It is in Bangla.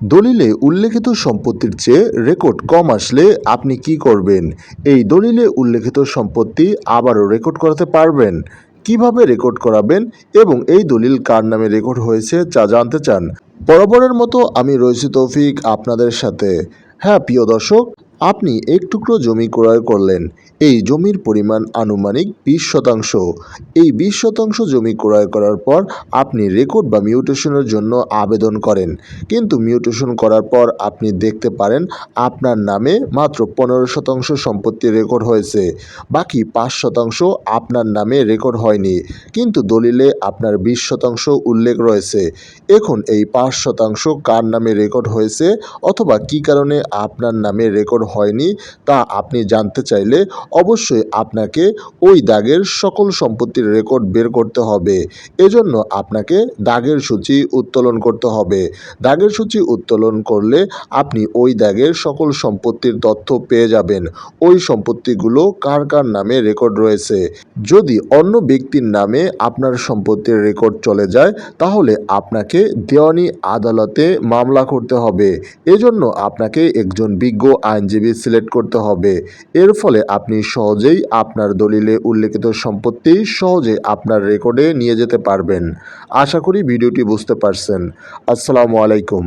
দলিলে উল্লেখিত সম্পত্তির চেয়ে রেকর্ড কম আসলে আপনি কি করবেন? এই দলিলে উল্লেখিত সম্পত্তি আবারও রেকর্ড করাতে পারবেন। কীভাবে রেকর্ড করাবেন এবং এই দলিল কার নামে রেকর্ড হয়েছে যা জানতে চান। বরাবরের মতো আমি রয়েছি তৌফিক আপনাদের সাথে। হ্যাঁ প্রিয় দর্শক আপনি এক টুকরো জমি ক্রয় করলেন। এই জমির পরিমাণ আনুমানিক বিশ শতাংশ। এই বিশ শতাংশ জমি ক্রয় করার পর আপনি রেকর্ড বা মিউটেশনের জন্য আবেদন করেন। কিন্তু মিউটেশন করার পর আপনি দেখতে পারেন আপনার নামে মাত্র পনেরো শতাংশ সম্পত্তি রেকর্ড হয়েছে। বাকি পাঁচ শতাংশ আপনার নামে রেকর্ড হয়নি। কিন্তু দলিলে আপনার বিশ শতাংশ উল্লেখ রয়েছে। এখন এই পাঁচ শতাংশ কার নামে রেকর্ড হয়েছে অথবা কী কারণে আপনার নামে রেকর্ড হয়নি তা আপনি জানতে চাইলে অবশ্যই আপনাকে ওই দাগের সকল সম্পত্তির রেকর্ড বের করতে হবে। এজন্য আপনাকে দাগের সূচি উত্তোলন করতে হবে। দাগের সূচি উত্তোলন করলে আপনি ওই দাগের সকল সম্পত্তির তথ্য পেয়ে যাবেন। ওই সম্পত্তিগুলো কার কার নামে রেকর্ড রয়েছে? যদি অন্য ব্যক্তির নামে আপনার সম্পত্তির রেকর্ড চলে যায়, তাহলে আপনাকে দেওয়ানি আদালতে মামলা করতে হবে। এজন্য আপনাকে একজন বিজ্ঞ আইনজীবী সিলেক্ট করতে হবে। এর ফলে আপনি সহজেই আপনার দলিলে উল্লেখিত সম্পত্তি সহজে আপনার রেকর্ডে নিয়ে যেতে পারবেন। আশা করি ভিডিওটি বুঝতে পারছেন। আসসালামু আলাইকুম।